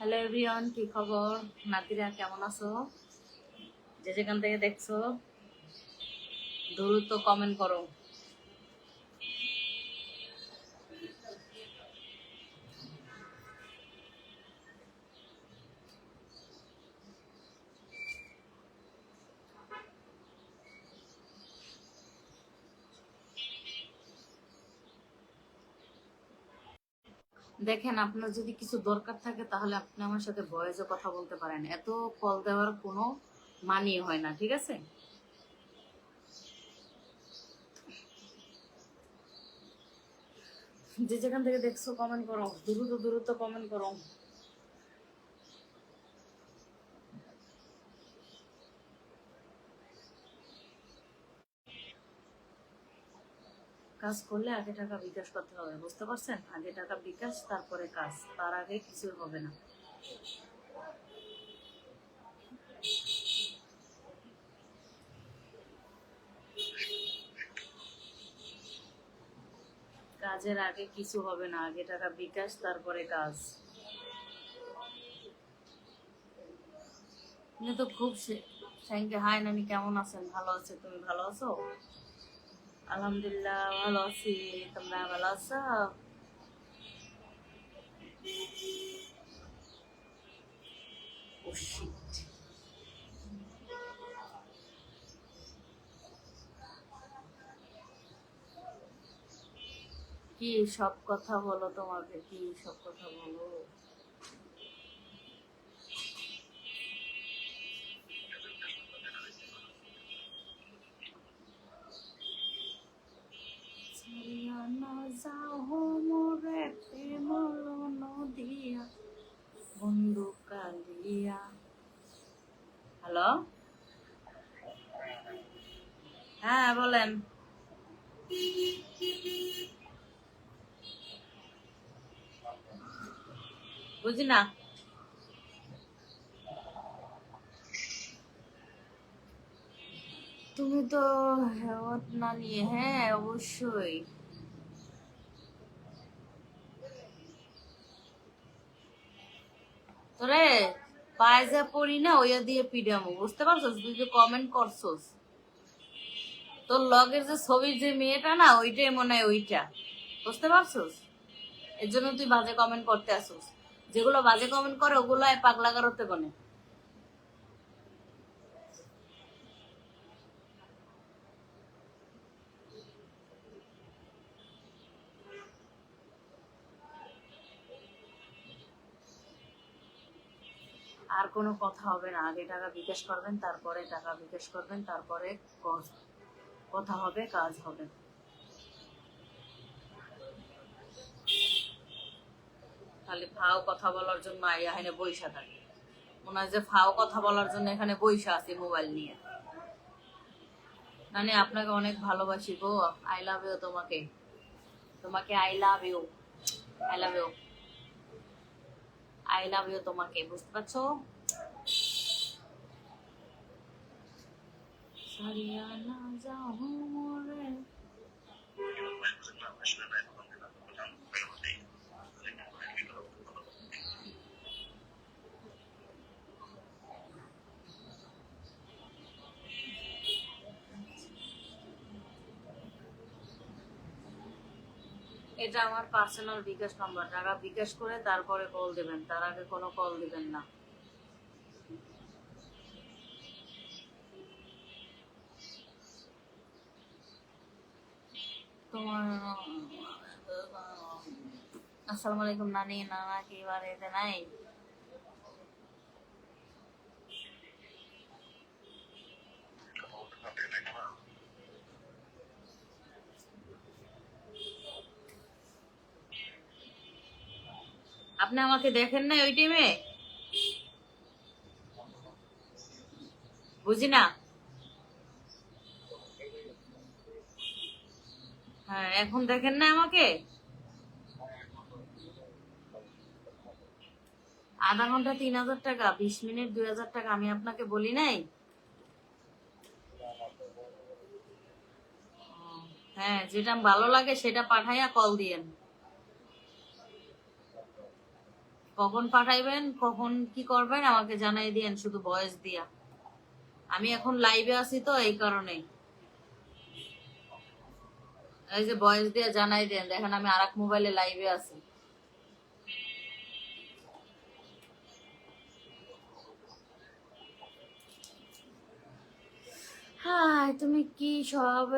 Hello everyone কি খবর? নাতিরা কেমন আছো? যে যেখান থেকে দেখছ দ্রুত কমেন্ট করো। দেখেন, আপনার যদি কিছু দরকার থাকে, তাহলে আপনি আমার সাথে ভয়েসে কথা বলতে পারেন। এত কল দেওয়ার কোনো মানি হয় না, ঠিক আছে? যে যেখান থেকে দেখছ কমেন্ট করো। দ্রুত দ্রুত কমেন্ট করো। কাজ করলে আগে টাকা বিকাশ করতে হবে, বুঝতে পারছেন? আগে টাকা বিকাশ, তারপরে কাজ। তার আগে কিছু হবে না। কাজের আগে কিছু হবে না, আগে টাকা বিকাশ, তারপরে কাজ। তো খুব হাই নানি, কেমন আছেন? ভালো আছে। তুমি ভালো আছো? আলহামদুলিল্লাহ ভালো আছি তোমরা ভালো আছো কি সব কথা বলো তোমাকে? কি সব কথা বলো ছাড়িয়া না যাও মোরে প্রেমল নদিয়া বন্ধু কালিয়া হ্যালো হ্যাঁ বলেন বুঝি না। তুমি তো হেওয়াত না নিয়ে হ্যাঁ অবশ্যই। তোরে পায়জা পড়ি না, ওইয়া দিয়ে পিডামো বুঝতে পারছস? তুই যে কমেন্ট করছস। তোর লগের যে ছবির যে মেয়েটা না, ওইটাই মনে হয় ওইটা, বুঝতে পারছস? এর জন্য তুই বাজে কমেন্ট করতে আসোস। যেগুলো বাজে কমেন্ট করে ওগুলো পাগলা করতে বনে। আর কোনো কথা হবে না। আগে টাকা বিকাশ করবেন, তারপরে টাকা বিকাশ করবেন, তারপরে কথা হবে, কাজ হবে। খালি ফাও কথা বলার জন্য এখানে বইসা থাকে। মনে হয় যে ফাও কথা বলার জন্য এখানে বইসা আছে মোবাইল নিয়ে। মানে আপনাকে অনেক ভালোবাসি গো। আই লাভ ইউ তোমাকে। তোমাকে I love you I love you I love you তোমাকে, বুঝতে পারছ? সারিয়া না যাও মোরে। এটা আমার পার্সোনাল বিকাশ নাম্বার টাকা বিকাশ করে, তারপরে কল দেবেন। তার আগে কোনো কল দেবেন না। তোমার আসসালামু আলাইকুম, নানি, নানা, কি বাড়িতে নাই? আপনি আমাকে দেখেন না ওই টিমে বুঝি না? হ্যাঁ এখন দেখেন না আমাকে? আধা ঘণ্টা তিন হাজার টাকা, বিশ মিনিট দুই হাজার টাকা আমি আপনাকে বলি নাই? হ্যাঁ যেটা ভালো লাগে সেটা পাঠাইয়া কল দিয়েন। কখন পাঠাইবেন, কখন কি করবেন, আমাকে জানাই দিয়েন, শুধু ভয়েস দিয়া। আমি এখন লাইভে আছি তো, এই কারণে। এই যে দিয়ে জানাই দেন, দেখেন আমি মোবাইলে লাইভে আছি। তুমি কি সব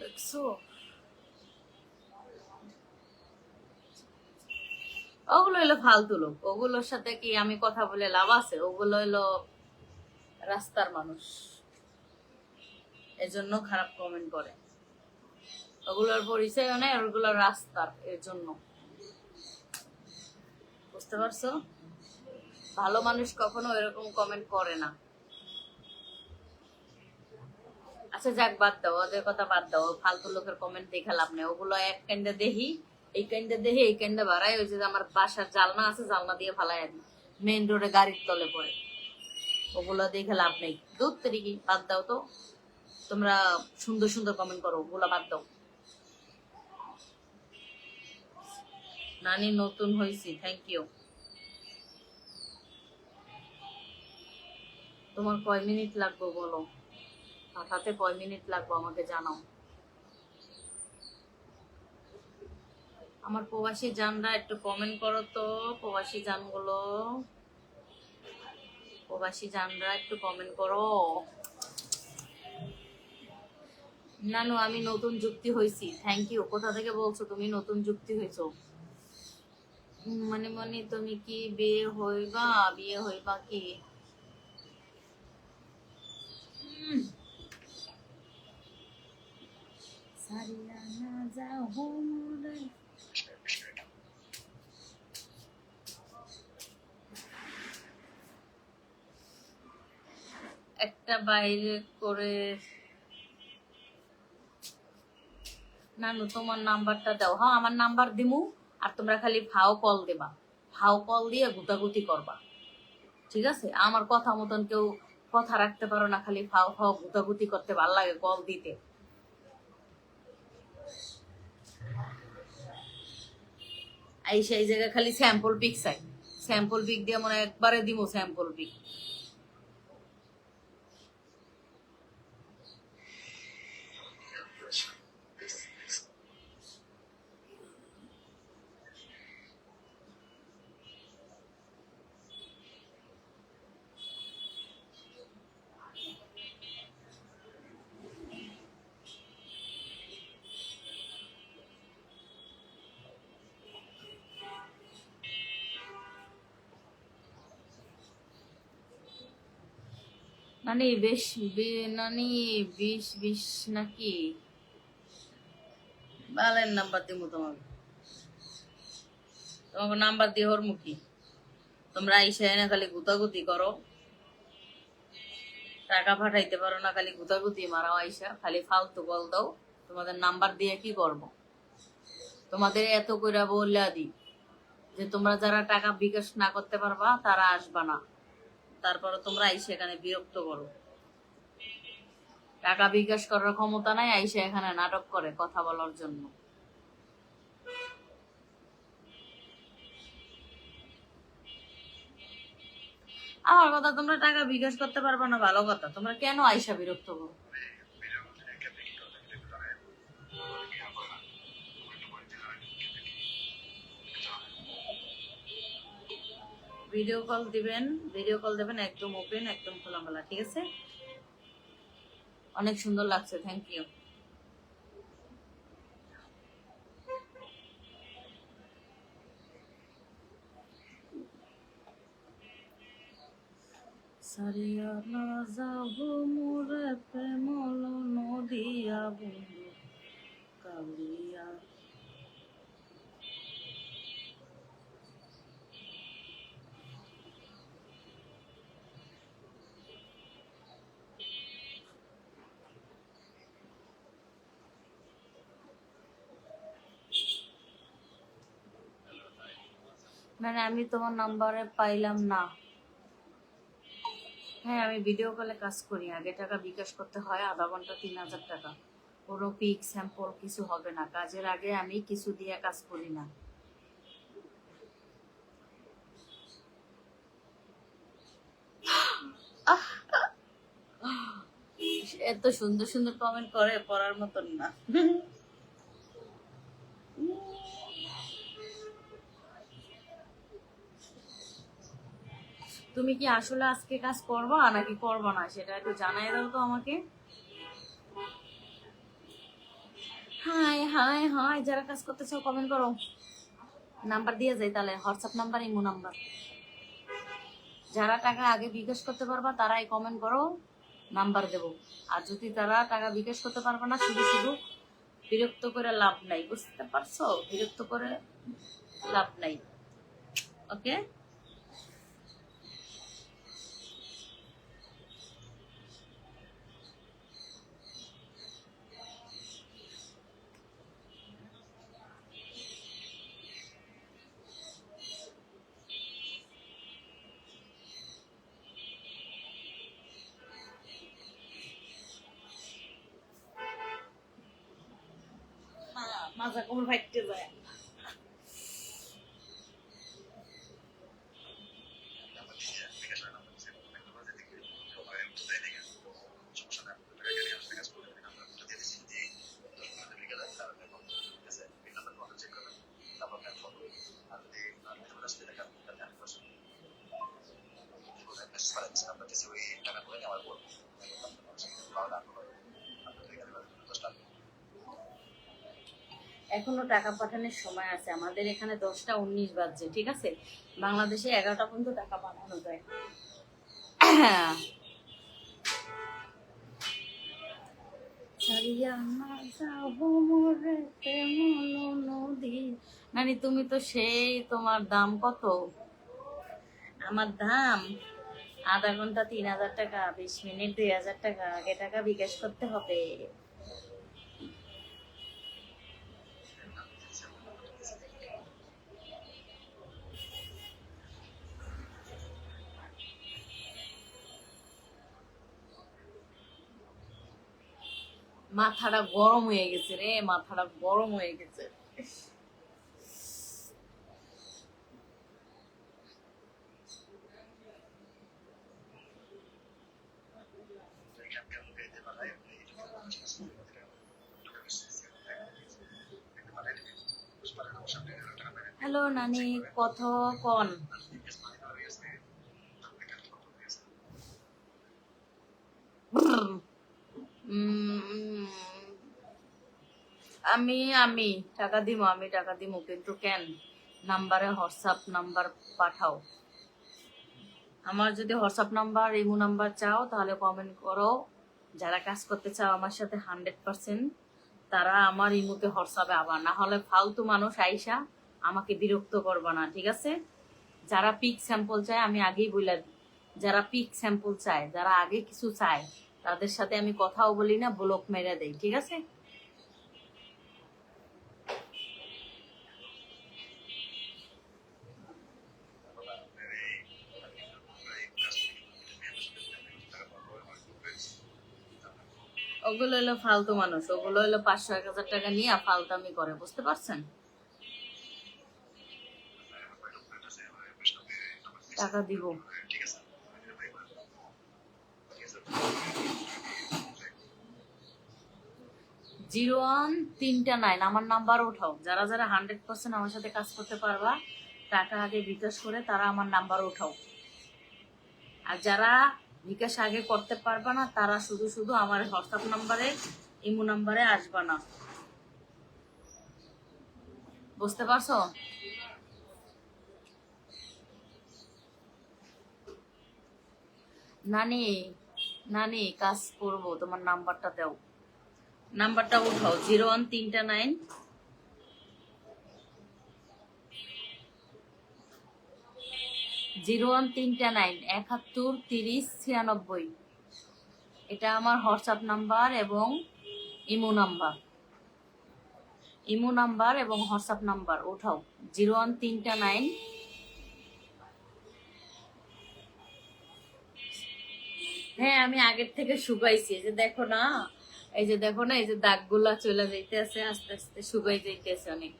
দেখছ? ওগুলো হলো ফালতু লোক। ওগুলোর সাথে কি আমি কথা বলে লাভ আছে? ওগুলো হলো রাস্তার মানুষ। এজন্য খারাপ কমেন্ট করে। ওগুলোর পরিচয় নেই ওগুলো রাস্তার এর জন্য বুঝতে পারছ? ভালো মানুষ কখনো এরকম কমেন্ট করে না। আচ্ছা যাক, বাদ দাও। ওদের কথা বাদ দাও। ফালতু লোকের কমেন্ট দেখে লাভ নেই। ওগুলো এক কাইন্ডে দেখি। এই কাইন্ডে দেখি এই ওই যে আমার বাসার জালনা আছে, জালনা দিয়ে ফালাই আনি মেইন রোডে গাড়ির তলে পড়ে। ওগুলো দেখে লাভ নেই। দূর থেকে বাদ দাও তো। তোমরা সুন্দর সুন্দর কমেন্ট করো, ওগুলো বাদ দাও। নানি নতুন হয়েছি থ্যাংক ইউ তোমার কয় মিনিট লাগবে বলো? পাঠাতে কয় মিনিট লাগবে আমাকে জানাও। আমার প্রবাসী জানরা একটু কমেন্ট করো তো, প্রবাসী জানগুলো। প্রবাসী জানরা একটু কমেন্ট করো। নানু, আমি নতুন যুক্তি হয়েছি থ্যাংক ইউ কোথা থেকে বলছো তুমি নতুন যুক্তি হয়েছো মানে মানে তুমি কি বিয়ে হইবা? বিয়ে হইবা কি। সারিয়া না যাও মোরে। একটা বাইরে করে নানু, তোমার নাম্বারটা দাও। হ্যাঁ আমার নাম্বার দিমু, আর তোমরা খালি ফাও কল দেবা। কল দিয়ে গুতাগুতি করবা। ঠিক আছে? আমার কথা মতন কেউ কথা রাখতে পারো না, খালি গুতাগুতি করতে ভালো লাগে কল দিতে। এই সেই জায়গায় খালি স্যাম্পল পিক চাই। স্যাম্পল পিক দিয়ে মনে একবারে দিব স্যাম্পল পিক নানি, বেশ নানি, বিশ বিশ নাকি? বালের নাম্বার দিব তোমাকে। তোমাকে নাম্বার দিয়ে ওর মুখী তোমরা আইসা এনে খালি গুতাগুতি করো। টাকা পাঠাইতে পারো না, খালি গুতাগুতি মারাও আইসা। খালি ফালতু কল দাও, তোমাদের নাম্বার দিয়ে কি করব? তোমাদের এত কইরা বললা দি, যে তোমরা যারা টাকা বিকাশ না করতে পারবা, তারা আসবা না। তারপরে তোমরা আইসে এখানে বিরক্ত করো। টাকা বিকাশ করার ক্ষমতা নাই, আইসে এখানে নাটক করে কথা বলার জন্য। আমার কথা, তোমরা টাকা বিকাশ করতে পারবে না, ভালো কথা। তোমরা কেন আইসা বিরক্ত করো? ভিডিও কল দিবেন ভিডিও কল দেবেন একদম ওপেন একদম খোলামেলা, ঠিক আছে? অনেক সুন্দর লাগছে থ্যাংক ইউ সারিয়া না নদিয়া বন্ধু মানে আমি তোমার নাম্বারে পাইলাম না। হ্যাঁ আমি ভিডিও কলে কাজ করি। আগে টাকা বিকাশ করতে হয়, আধা ঘণ্টা তিন হাজার টাকা। কোনো পিক স্যাম্পল কিছু হবে না। কাজের আগে আমি কিছু দিয়ে কাজ করি না। এত সুন্দর সুন্দর কমেন্ট করে, পড়ার মতন না। তুমি কি আসলে আজকে কাজ করবা নাকি করবা না? সেটা একটু জানাই দাও তো আমাকে। হাই হাই হাই, যারা কাজ করতে চাও কমেন্ট করো। নাম্বার দিয়ে যাই তাহলে হোয়াটসঅ্যাপ নাম্বার ইমো নাম্বার যারা টাকা আগে বিকাশ করতে পারবা, তারাই কমেন্ট করো নাম্বার দেব। আর যদি তারা টাকা বিকাশ করতে পারবে না, শুধু শুধু বিরক্ত করে লাভ নাই, বুঝতে পারছ? বিরক্ত করে লাভ নাই। ওকে মাজা কোমর ফাইটতে যায় এখনও টাকা পাঠানোর সময় আছে। আমাদের এখানে দশটা উনিশ বাজছে, ঠিক আছে? বাংলাদেশে এগারোটা পর্যন্ত টাকা পাঠানো যায়। নানি, তুমি তো সেই তোমার দাম কত? আমার দাম আধা ঘণ্টা তিন হাজার টাকা, বিশ মিনিট দুই হাজার টাকা। আগে টাকা বিকাশ করতে হবে। মাথাটা গরম হয়ে গেছে রে মাথাটা গরম হয়ে গেছে। হ্যালো নানি কত কন। আমি আমি টাকা দিব আমি টাকা দিব কিন্তু কেন নাম্বারে হোয়াটসঅ্যাপ নাম্বার পাঠাও। আমার যদি হোয়াটসঅ্যাপ নাম্বার ইমো নাম্বার চাও, তাহলে কমেন্ট করো। যারা কাজ করতে চাও আমার সাথে হান্ড্রেড পার্সেন্ট তারা আমার ইমোতে হোয়াটসঅ্যাপে আবার। না হলে ফালতু মানুষ আইসা আমাকে বিরক্ত করবে না, ঠিক আছে? যারা পিক স্যাম্পল চায়, আমি আগেই বলে যারা পিক স্যাম্পল চায়, যারা আগে কিছু চায় তাদের সাথে আমি কথাও বলি না, ব্লক মেরে দেই, ঠিক আছে? ওগুলো হলো ফালতু মানুষ, ওগুলো হলো পাঁচশো এক হাজার টাকা নিয়ে ফালতামি করে, বুঝতে পারছেন? টাকা দিব। জিরো ওয়ান তিনটা নাইন। আমার নাম্বার উঠাও যারা যারা হান্ড্রেড পার্সেন্ট আমার সাথে কাজ করতে পারবা, টাকা আগে বিকাশ করে তারা আমার নাম্বার উঠাও আর যারা বিকাশ আগে করতে পারবা না, তারা শুধু শুধু আমার হোয়াটসঅ্যাপ নাম্বারে, ইমো নাম্বারে আসবা না। বুঝতে পারছ? নানি নানি, কাজ করব, তোমার নাম্বারটা দাও। নাম্বারটা উঠাও, জিরো ওয়ান তিনটা নাইন। জিরো ওয়ান তিনটা নাইন, একাত্তর, তিরিশ, ছিয়ানব্বই। এটা আমার হোয়াটসঅ্যাপ নাম্বার এবং ইমো নাম্বার। ইমো নাম্বার এবং হোয়াটসঅ্যাপ নাম্বার, উঠাও, জিরো ওয়ান তিনটা নাইন। হ্যাঁ আমি আগের থেকে শুকাইছি যে দেখো না। এই যে দেখো না, এই যে দাগগুলা চলে যাইতে আছে আস্তে আস্তে শুকাই যাইতেছে অনেক।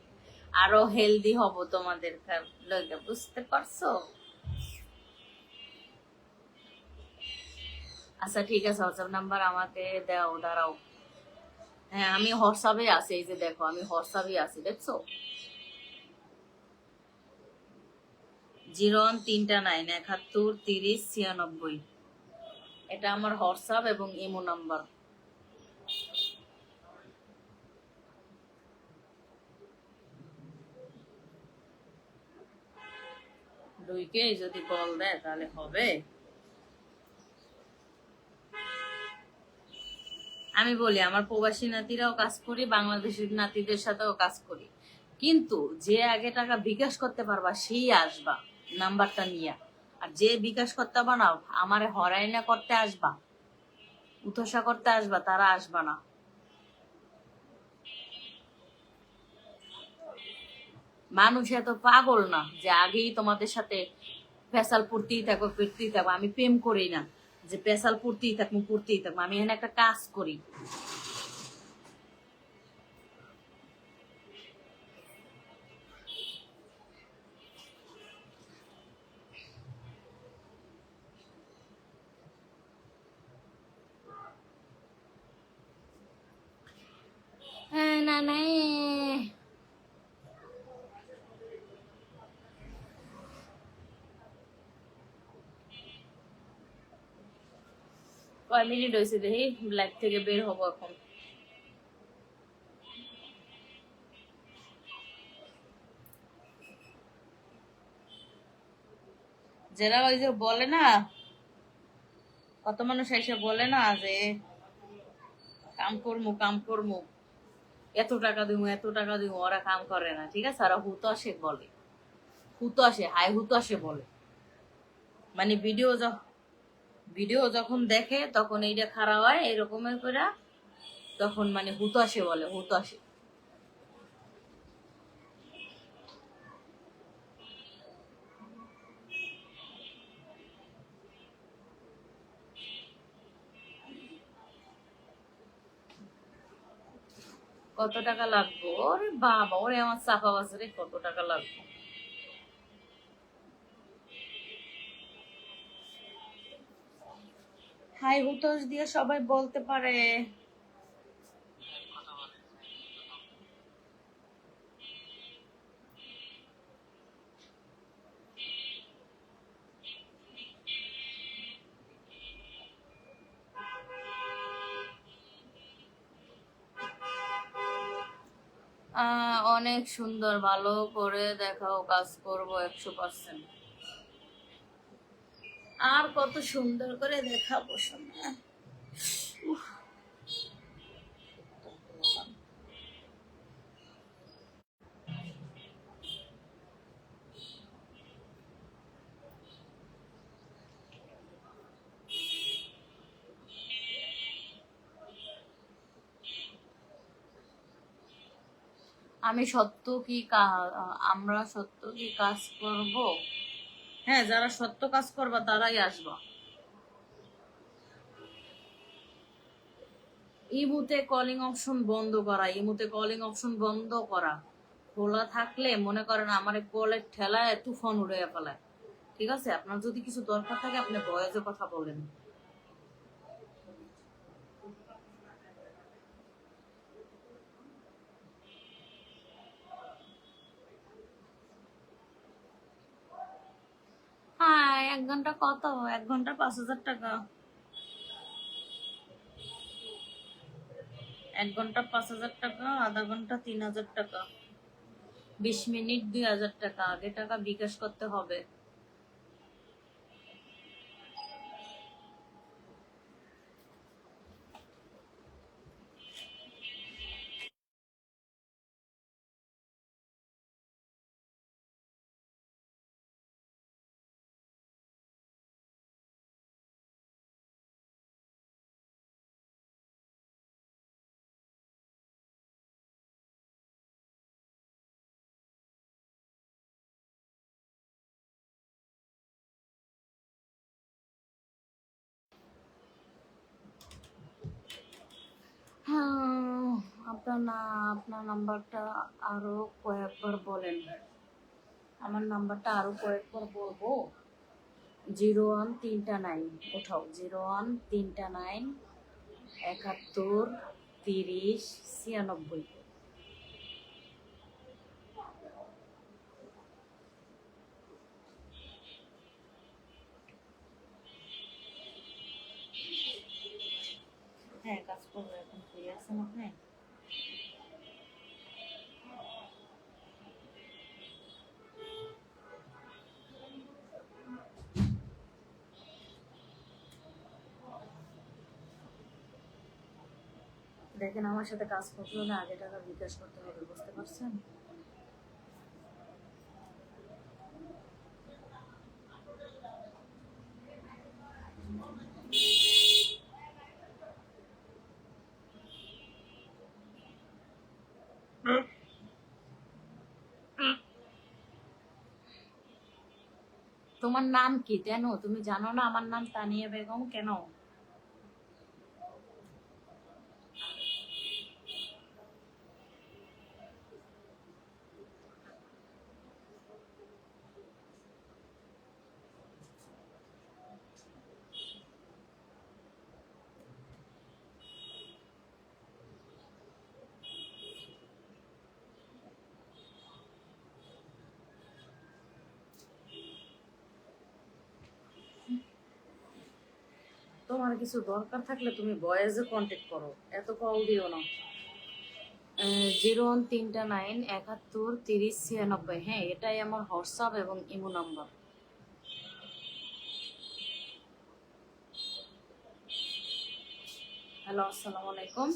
আরও হেলদি হব তোমাদের বুঝতে পারছ? আচ্ছা ঠিক আছে হোয়াটসঅ্যাপ নাম্বার আমাকে দাও, দাঁড়াও। হ্যাঁ আমি হোয়াটসঅ্যাপে আছি, এই যে দেখো, আমি হোয়াটসঅ্যাপে আছি, দেখছ? জিরো ওয়ান তিনটা নাইন, একাত্তর তিরিশ ছিয়ানব্বই। এটা আমার হোয়াটসঅ্যাপ এবং ইমো নাম্বার। যদি কল দেয়, তাহলে হবে। আমি বলি, আমার প্রবাসী নাতিরাও কাজ করি বাংলাদেশের নাতিদের সাথেও কাজ করি। কিন্তু যে আগে টাকা বিকাশ করতে পারবা, সেই আসবা নাম্বারটা নিয়ে। আর যে বিকাশ করতে পারবা না, আমারে হরাইনা করতে আসবা। উতসা করতে আসবা, তারা আসবা না। মানুষ এত পাগল না যে আগেই তোমাদের সাথে পেশাল পড়তেই থাকব পড়তেই থাকব আমি প্রেম করি না যে পেশাল পড়তেই থাকব পড়তেই থাকব আমি এখানে একটা কাজ করি হ্যাঁ না না কয় মিনিট হয়েছে দেখি লাইভ থেকে বের হব এখন যারা ওই যে বলে না? কত মানুষ এসে বলে না যে, কাম করমু কাম করমু। এত টাকা দিব এত টাকা দিব ওরা কাম করে না। ঠিক আছে? ওরা হুতাশে বলে। হুতাশে হাই হুতাশে বলে। মানে ভিডিও যখন ভিডিও যখন দেখে, তখন এইটা খারাপ হয় এরকমের করে তখন মানে হুতাশে বলে, হুতাশে। কত টাকা লাগবে? ওরে বাবা, ওরে আমার চাপা বাজারে কত টাকা লাগবে? হাই হুতোষ দিয়ে সবাই বলতে পারে। অনেক সুন্দর, ভালো করে দেখাও, কাজ করব একশো পার্সেন্ট আর কত সুন্দর করে দেখাবো শোনা আমি সত্য কা- আমরা সত্য কি কাজ করব? হ্যাঁ যারা সত্য কাজ করবা, তারাই আসবা। ইমুতে কলিং অপশন বন্ধ করা, ইমুতে কলিং অপশন বন্ধ করা। খোলা থাকলে মনে করেন আমার কলের ঠেলায়, তুফান উড়ে ফেলায়। ঠিক আছে? আপনার যদি কিছু দরকার থাকে, আপনি বয়সে কথা বলেন হ্যাঁ এক ঘণ্টা কত? এক ঘণ্টা পাঁচ হাজার টাকা। এক ঘণ্টা পাঁচ হাজার টাকা, আধা ঘণ্টা তিন হাজার টাকা। বিশ মিনিট দুই হাজার টাকা। আগে টাকা বিকাশ করতে হবে। আপনার না আপনার নাম্বারটা আরও কয়েকবার বলেন। আমার নাম্বারটা আরও কয়েকবার বলব। জিরো ওয়ান তিনটা নাইন, ওঠাও। জিরো ওয়ান তিনটা নাইন, একাত্তর, তিরিশ, ছিয়ানব্বই হ্যাঁ কাজ করব এখন ফ্রি আছেন আপনি দেখেন, আমার সাথে কাজ করতে হলে আগে টাকা বিকাশ করতে হবে, বুঝতে পারছেন? তোমার নাম কি? কেন তুমি জানো না আমার নাম তানিয়া বেগম? কেন? তোমার কিছু দরকার থাকলে তুমি ভয়েসে কন্ট্যাক্ট করো। এত কল দিও না। জিরো ওয়ান তিনটা নাইন একাত্তর তিরিশ ছিয়ানব্বই। হ্যাঁ এটাই আমার হোয়াটসঅ্যাপ এবং ইমো নাম্বার। হ্যালো, আসসালামু আলাইকুম।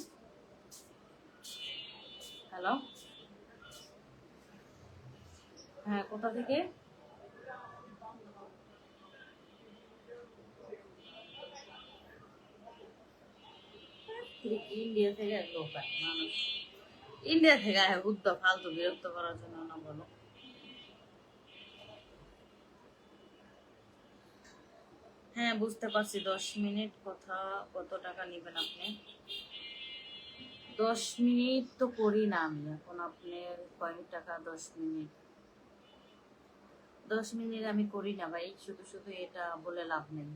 হ্যালো। হ্যাঁ কোথা থেকে? ইন্ডিয়া থেকে লোক আয় বুদ্ধ, ফালতু বিরক্ত করার জন্য না বলো। হ্যাঁ বুঝতে পারছি, দশ মিনিট কথা কত টাকা নেবেন আপনি? দশ মিনিট তো করি না আমি, এখন আপনি কয়েক টাকা দশ মিনিট। দশ মিনিট আমি করি না ভাই, শুধু শুধু এটা বলে লাভ নেই।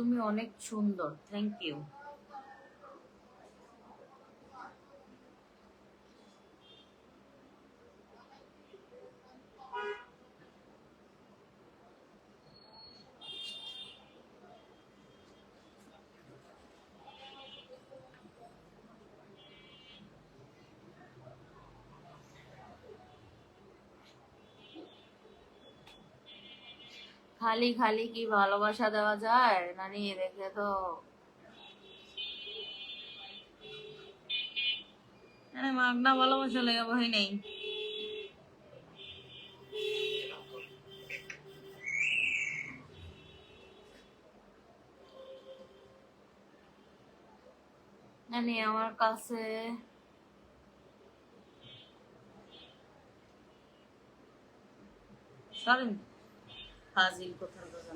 তুমি অনেক সুন্দর থ্যাংক ইউ খালি খালি কি ভালোবাসা দেওয়া যায়? নানি দেখে তো। মাগনা ভালোবাসা লেগে বই নেই। নানি আমার কাছে সরেন। ফাজিল কোথার কথা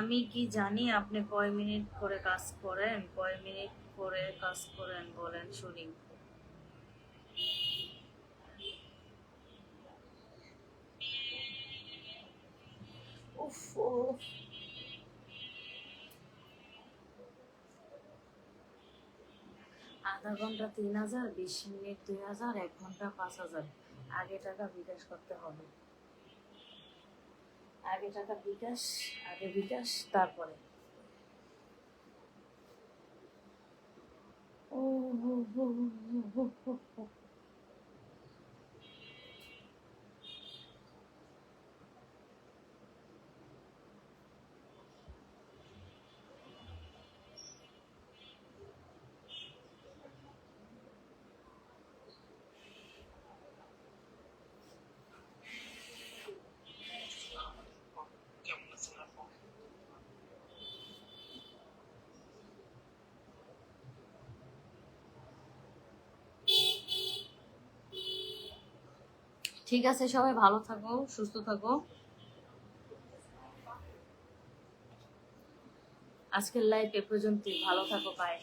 আমি কি জানি, আপনি কয় মিনিট করে কাজ করেন? কয় মিনিট করে কাজ করেন বলেন, শুনি। উফ উফ আধা ঘণ্টা তিন হাজার, বিশ মিনিট দুই হাজার, এক ঘণ্টা পাঁচ হাজার। আগে টাকা বিকাশ করতে হবে। আগে টাকা বিকাশ, আগে বিকাশ, তারপরে। ও হো হো হো হো হো ঠিক আছে সবাই ভালো থাকো সুস্থ থাকো। আজকের লাইফ এ পর্যন্তই ভালো থাকো বাই